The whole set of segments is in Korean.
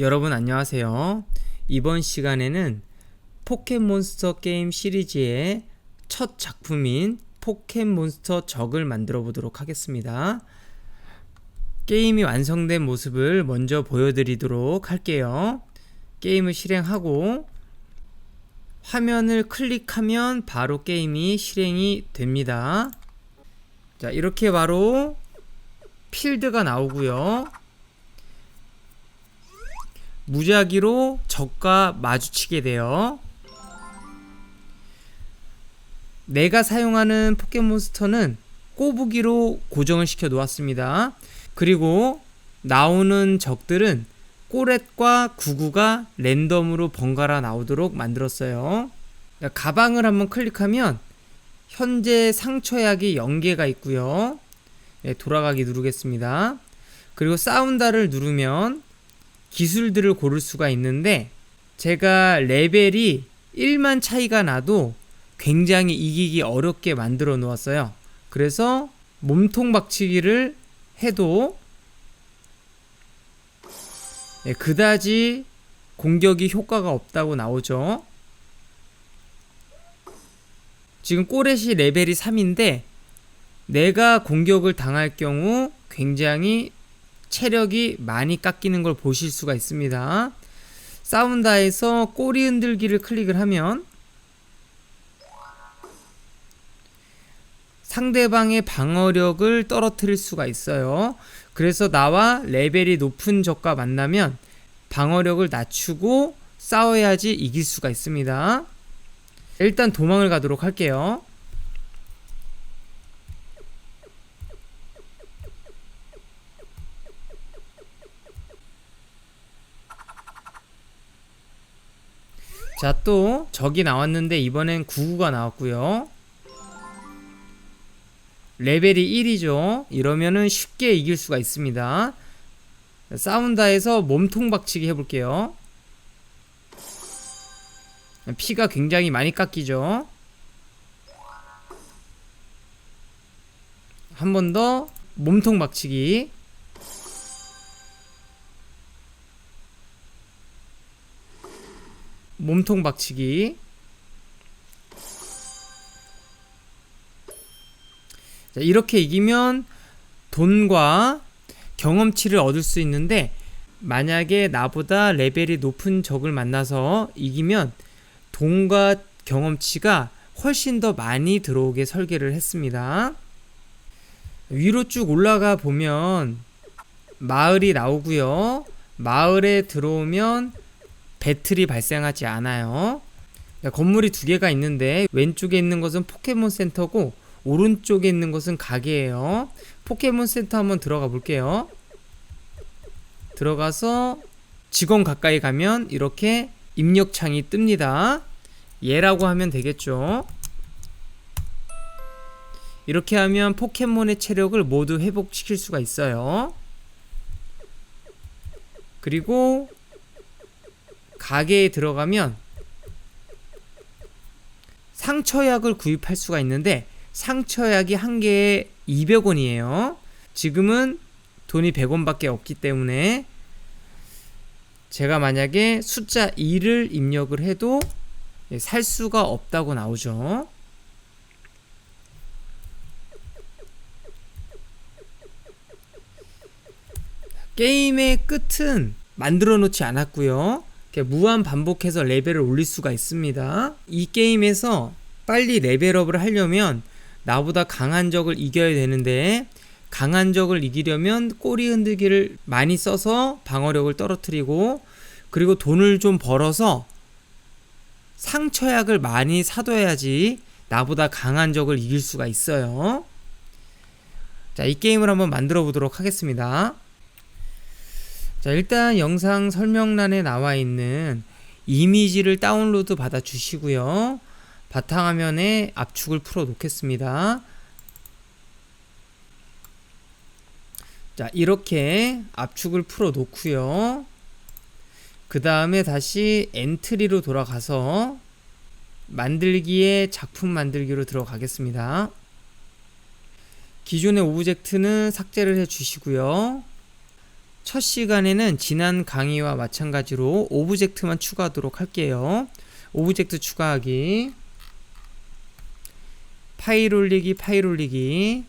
여러분 안녕하세요. 이번 시간에는 포켓몬스터 게임 시리즈의 첫 작품인 포켓몬스터 적을 만들어 보도록 하겠습니다. 게임이 완성된 모습을 먼저 보여드리도록 할게요. 게임을 실행하고 화면을 클릭하면 바로 게임이 실행이 됩니다. 자, 이렇게 바로 필드가 나오고요. 무작위로 적과 마주치게 돼요. 내가 사용하는 포켓몬스터는 꼬부기로 고정을 시켜 놓았습니다. 그리고 나오는 적들은 꼬렛과 구구가 랜덤으로 번갈아 나오도록 만들었어요. 가방을 한번 클릭하면 현재 상처약이 0개가 있고요. 네, 돌아가기 누르겠습니다. 그리고 사운다를 누르면 기술들을 고를 수가 있는데 제가 레벨이 1만 차이가 나도 굉장히 이기기 어렵게 만들어 놓았어요. 그래서 몸통 박치기를 해도 네, 그다지 공격이 효과가 없다고 나오죠. 지금 꼬렛이 레벨이 3인데 내가 공격을 당할 경우 굉장히 체력이 많이 깎이는 걸 보실 수가 있습니다. 사운다에서 꼬리 흔들기를 클릭을 하면 상대방의 방어력을 떨어뜨릴 수가 있어요. 그래서 나와 레벨이 높은 적과 만나면 방어력을 낮추고 싸워야지 이길 수가 있습니다. 일단 도망을 가도록 할게요. 자, 또 적이 나왔는데 이번엔 99가 나왔고요. 레벨이 1이죠. 이러면은 쉽게 이길 수가 있습니다. 사운다에서 몸통 박치기 해볼게요. 피가 굉장히 많이 깎이죠. 한 번 더 몸통 박치기. 몸통 박치기. 자, 이렇게 이기면 돈과 경험치를 얻을 수 있는데 만약에 나보다 레벨이 높은 적을 만나서 이기면 돈과 경험치가 훨씬 더 많이 들어오게 설계를 했습니다. 위로 쭉 올라가 보면 마을이 나오고요. 마을에 들어오면 배틀이 발생하지 않아요. 건물이 두 개가 있는데 왼쪽에 있는 것은 포켓몬 센터고 오른쪽에 있는 것은 가게예요. 포켓몬 센터 한번 들어가 볼게요. 들어가서 직원 가까이 가면 이렇게 입력창이 뜹니다. 얘라고 하면 되겠죠. 이렇게 하면 포켓몬의 체력을 모두 회복시킬 수가 있어요. 그리고 가게에 들어가면 상처약을 구입할 수가 있는데 상처약이 한 개에 200원이에요. 지금은 돈이 100원밖에 없기 때문에 제가 만약에 숫자 2를 입력을 해도 살 수가 없다고 나오죠. 게임의 끝은 만들어 놓지 않았고요. 무한 반복해서 레벨을 올릴 수가 있습니다. 이 게임에서 빨리 레벨업을 하려면 나보다 강한 적을 이겨야 되는데 강한 적을 이기려면 꼬리 흔들기를 많이 써서 방어력을 떨어뜨리고 그리고 돈을 좀 벌어서 상처약을 많이 사둬야지 나보다 강한 적을 이길 수가 있어요. 자, 이 게임을 한번 만들어 보도록 하겠습니다. 자, 일단 영상 설명란에 나와 있는 이미지를 다운로드 받아 주시고요. 바탕화면에 압축을 풀어 놓겠습니다. 자, 이렇게 압축을 풀어 놓고요. 그 다음에 다시 엔트리로 돌아가서 만들기에 작품 만들기로 들어가겠습니다. 기존의 오브젝트는 삭제를 해 주시고요. 첫 시간에는 지난 강의와 마찬가지로 오브젝트만 추가하도록 할게요. 오브젝트 추가하기 파일 올리기 파일 올리기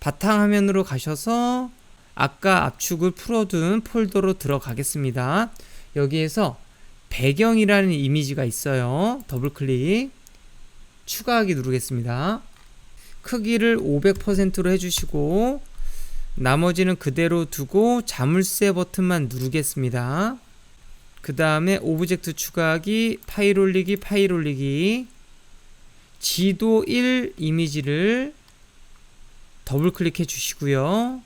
바탕화면으로 가셔서 아까 압축을 풀어둔 폴더로 들어가겠습니다. 여기에서 배경이라는 이미지가 있어요. 더블 클릭 추가하기 누르겠습니다. 크기를 500%로 해주시고 나머지는 그대로 두고 자물쇠 버튼만 누르겠습니다. 그 다음에 오브젝트 추가하기, 파일 올리기, 파일 올리기, 지도 1 이미지를 더블 클릭해 주시고요.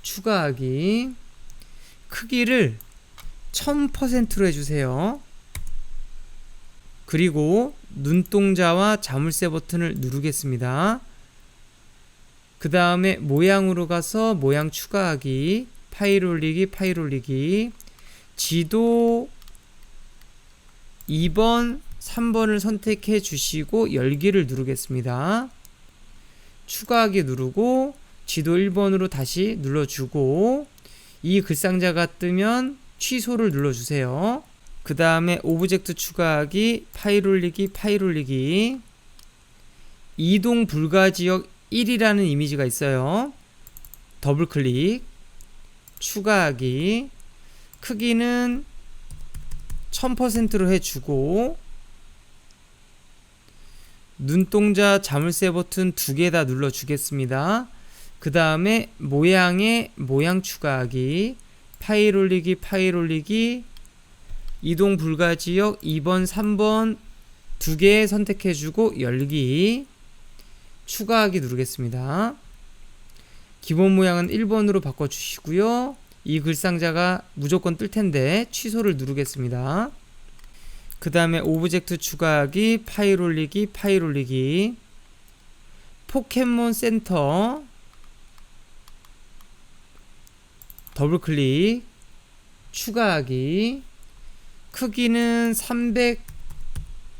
추가하기, 크기를 1000%로 해주세요. 그리고 눈동자와 자물쇠 버튼을 누르겠습니다. 그 다음에 모양으로 가서 모양 추가하기, 파일 올리기, 파일 올리기, 지도 2번, 3번을 선택해 주시고 열기를 누르겠습니다. 추가하기 누르고 지도 1번으로 다시 눌러주고 이 글상자가 뜨면 취소를 눌러주세요. 그 다음에 오브젝트 추가하기, 파일 올리기, 파일 올리기, 이동 불가 지역 1이라는 이미지가 있어요. 더블 클릭, 추가하기, 크기는 1000%로 해주고, 눈동자 자물쇠 버튼 두 개 다 눌러주겠습니다. 그 다음에 모양에 모양 추가하기, 파일 올리기, 파일 올리기, 이동 불가 지역 2번, 3번 두 개 선택해주고 열기, 추가하기 누르겠습니다. 기본 모양은 1번으로 바꿔주시고요. 이 글상자가 무조건 뜰 텐데 취소를 누르겠습니다. 그 다음에 오브젝트 추가하기, 파일 올리기, 파일 올리기, 포켓몬 센터, 더블 클릭, 추가하기, 크기는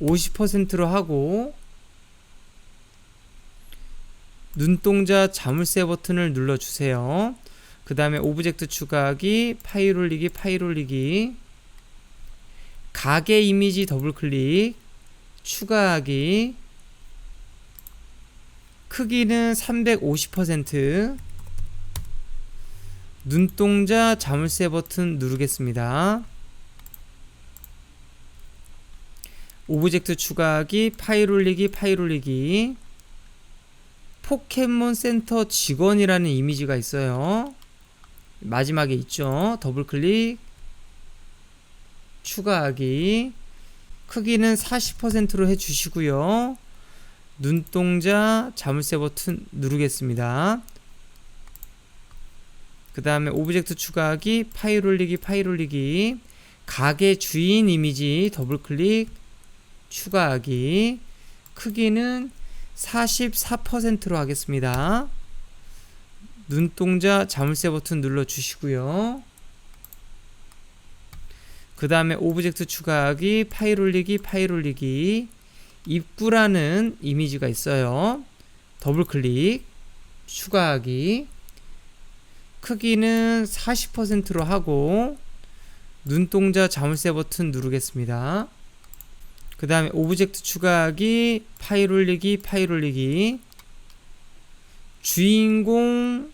350%로 하고, 눈동자 자물쇠 버튼을 눌러주세요. 그 다음에 오브젝트 추가하기, 파일 올리기, 파일 올리기, 가게 이미지 더블 클릭, 추가하기, 크기는 350%, 눈동자 자물쇠 버튼 누르겠습니다. 오브젝트 추가하기, 파일 올리기, 파일 올리기, 포켓몬 센터 직원이라는 이미지가 있어요. 마지막에 있죠. 더블 클릭, 추가하기, 크기는 40%로 해주시고요. 눈동자 자물쇠 버튼 누르겠습니다. 그 다음에 오브젝트 추가하기, 파일 올리기, 파일 올리기, 가게 주인 이미지 더블 클릭, 추가하기, 크기는 44%로 하겠습니다. 눈동자 자물쇠 버튼 눌러 주시고요. 그 다음에 오브젝트 추가하기, 파일 올리기, 파일 올리기, 입구라는 이미지가 있어요. 더블 클릭, 추가하기, 크기는 40%로 하고, 눈동자 자물쇠 버튼 누르겠습니다. 그 다음에 오브젝트 추가하기, 파일 올리기, 파일 올리기, 주인공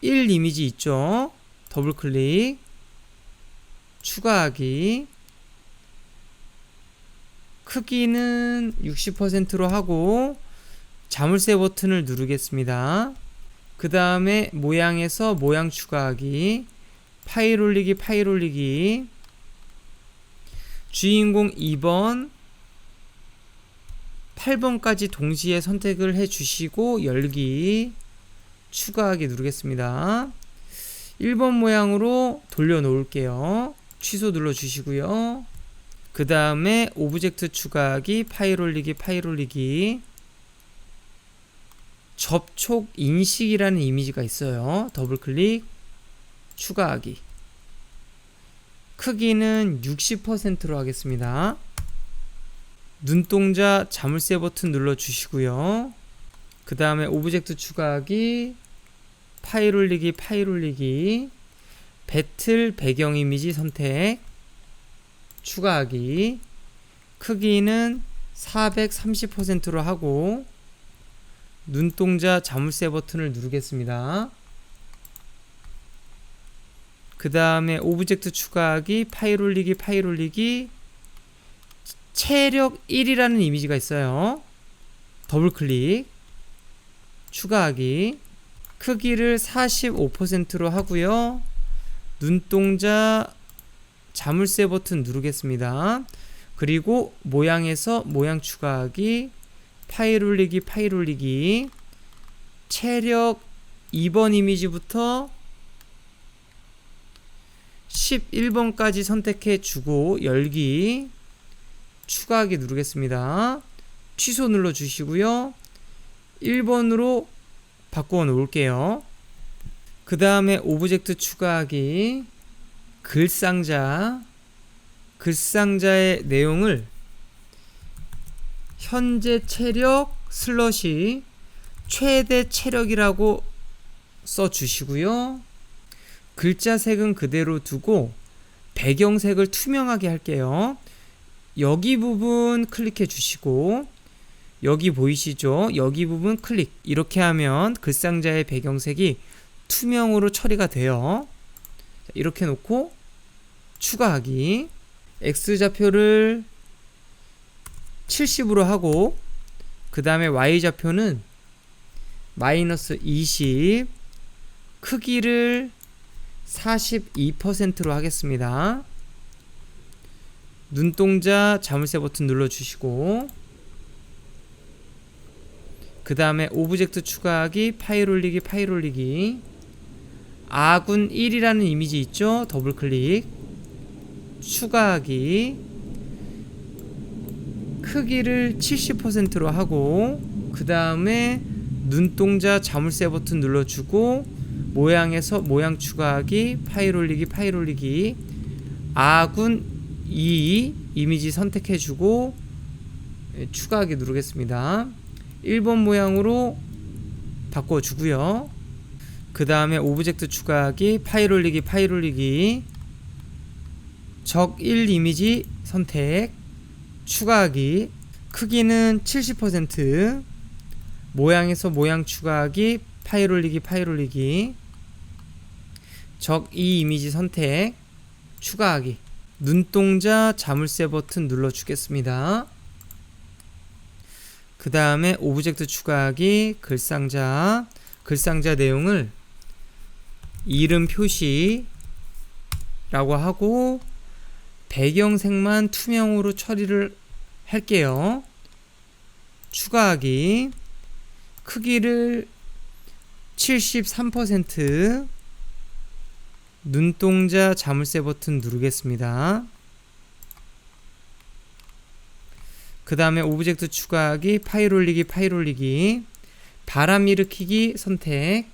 1 이미지 있죠? 더블 클릭, 추가하기, 크기는 60%로 하고 자물쇠 버튼을 누르겠습니다. 그 다음에 모양에서 모양 추가하기, 파일 올리기, 파일 올리기, 주인공 2번, 8번까지 동시에 선택을 해 주시고 열기, 추가하기 누르겠습니다. 1번 모양으로 돌려 놓을게요. 취소 눌러 주시고요. 그 다음에 오브젝트 추가하기, 파일 올리기, 파일 올리기, 접촉 인식이라는 이미지가 있어요. 더블 클릭, 추가하기. 크기는 60%로 하겠습니다. 눈동자 자물쇠 버튼 눌러 주시고요. 그 다음에 오브젝트 추가하기, 파일 올리기 파일 올리기 배틀 배경 이미지 선택 추가하기 크기는 430%로 하고 눈동자 자물쇠 버튼을 누르겠습니다. 그 다음에 오브젝트 추가하기 파일 올리기 파일 올리기 체력 1이라는 이미지가 있어요. 더블 클릭 추가하기 크기를 45%로 하고요. 눈동자 자물쇠 버튼 누르겠습니다. 그리고 모양에서 모양 추가하기 파일 올리기 파일 올리기 체력 2번 이미지부터 11번까지 선택해 주고 열기 추가하기 누르겠습니다. 취소 눌러 주시고요. 1번으로 바꾸어 놓을게요. 그 다음에 오브젝트 추가하기 글상자 글상자의 내용을 현재 체력 슬러시 최대 체력이라고 써 주시고요. 글자 색은 그대로 두고 배경색을 투명하게 할게요. 여기 부분 클릭해 주시고 여기 보이시죠? 여기 부분 클릭 이렇게 하면 글상자의 배경색이 투명으로 처리가 돼요. 이렇게 놓고 추가하기 X좌표를 70으로 하고 그 다음에 Y좌표는 마이너스 20 크기를 42%로 하겠습니다. 눈동자 자물쇠 버튼 눌러주시고 그 다음에 오브젝트 추가하기 파일 올리기 파일 올리기 아군 1이라는 이미지 있죠? 더블 클릭 추가하기 크기를 70%로 하고 그 다음에 눈동자 자물쇠 버튼 눌러주고 모양에서 모양 추가하기 파일 올리기 파일 올리기. 아군 2 이미지 선택해주고 예, 추가하기 누르겠습니다. 1번 모양으로 바꿔주고요. 그 다음에 오브젝트 추가하기 파일 올리기 파일 올리기. 적 1 이미지 선택 추가하기. 크기는 70% 모양에서 모양 추가하기 파일 올리기 파일 올리기. 적2 이미지 선택. 추가하기. 눈동자 자물쇠 버튼 눌러 주겠습니다. 그 다음에 오브젝트 추가하기. 글상자. 글상자 내용을 이름 표시 라고 하고 배경색만 투명으로 처리를 할게요. 추가하기. 크기를 73% 눈동자 자물쇠 버튼 누르겠습니다. 그 다음에 오브젝트 추가하기 파일 올리기 파일 올리기 바람 일으키기 선택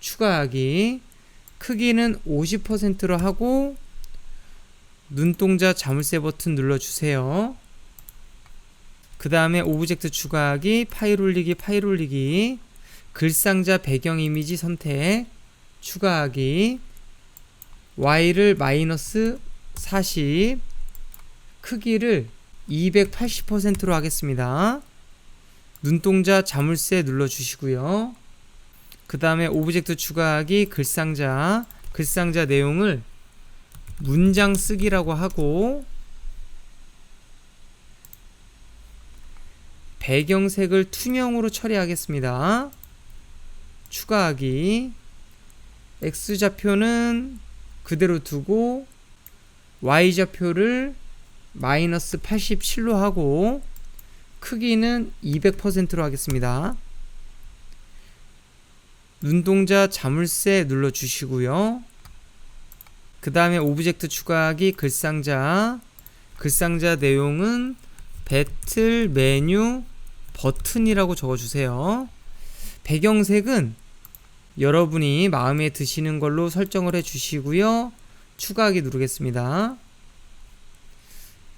추가하기 크기는 50%로 하고 눈동자 자물쇠 버튼 눌러주세요. 그 다음에 오브젝트 추가하기, 파일 올리기, 파일 올리기, 글상자 배경 이미지 선택, 추가하기, Y를 마이너스 40, 크기를 280%로 하겠습니다. 눈동자 자물쇠 눌러주시고요. 그 다음에 오브젝트 추가하기, 글상자, 글상자 내용을 문장 쓰기라고 하고 배경색을 투명으로 처리하겠습니다. 추가하기 X좌표는 그대로 두고 Y좌표를 마이너스 87로 하고 크기는 200%로 하겠습니다. 눈동자 자물쇠 눌러 주시고요. 그 다음에 오브젝트 추가하기 글상자 글상자 내용은 배틀 메뉴 버튼이라고 적어주세요. 배경색은 여러분이 마음에 드시는 걸로 설정을 해 주시고요. 추가하기 누르겠습니다.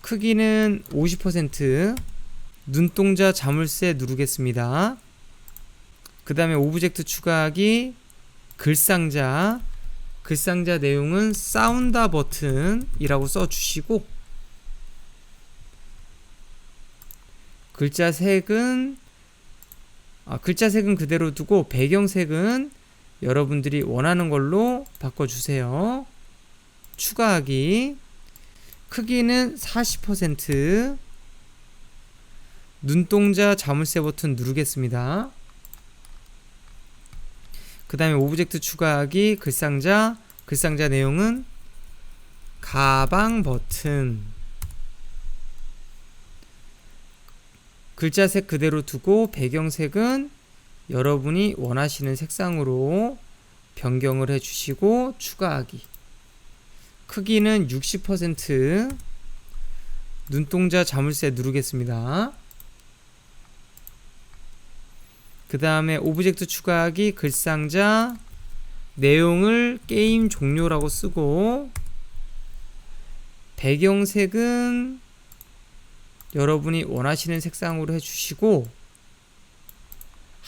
크기는 50% 눈동자 자물쇠 누르겠습니다. 그 다음에 오브젝트 추가하기 글상자 글상자 내용은 사운다 버튼이라고 써주시고 글자 색은 아, 글자 색은 그대로 두고 배경 색은 여러분들이 원하는 걸로 바꿔주세요. 추가하기. 크기는 40% 눈동자 자물쇠 버튼 누르겠습니다. 그 다음에 오브젝트 추가하기. 글상자. 글상자 내용은 가방 버튼. 글자색 그대로 두고 배경색은 여러분이 원하시는 색상으로 변경을 해주시고 추가하기 크기는 60% 눈동자 자물쇠 누르겠습니다. 그 다음에 오브젝트 추가하기 글상자 내용을 게임 종료라고 쓰고 배경색은 여러분이 원하시는 색상으로 해주시고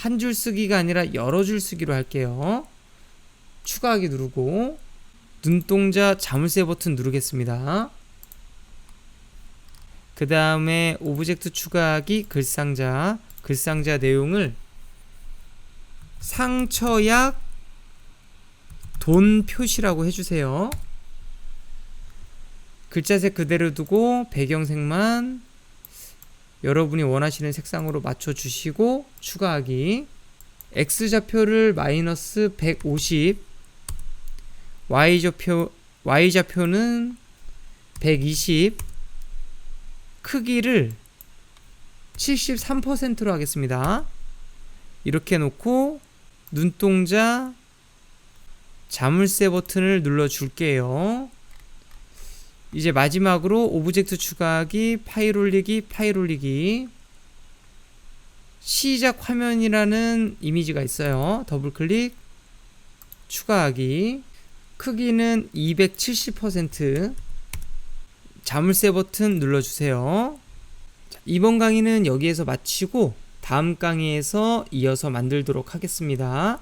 한 줄 쓰기가 아니라 여러 줄 쓰기로 할게요. 추가하기 누르고 눈동자 자물쇠 버튼 누르겠습니다. 그 다음에 오브젝트 추가하기 글상자 글상자 내용을 상처약 돈 표시라고 해주세요. 글자색 그대로 두고 배경색만 여러분이 원하시는 색상으로 맞춰주시고 추가하기 X좌표를 마이너스 150 Y좌표, Y좌표는 120 크기를 73%로 하겠습니다. 이렇게 놓고 눈동자 자물쇠 버튼을 눌러 줄게요. 이제 마지막으로 오브젝트 추가하기, 파일 올리기, 파일 올리기. 시작 화면이라는 이미지가 있어요. 더블 클릭, 추가하기. 크기는 270%. 자물쇠 버튼 눌러주세요. 이번 강의는 여기에서 마치고 다음 강의에서 이어서 만들도록 하겠습니다.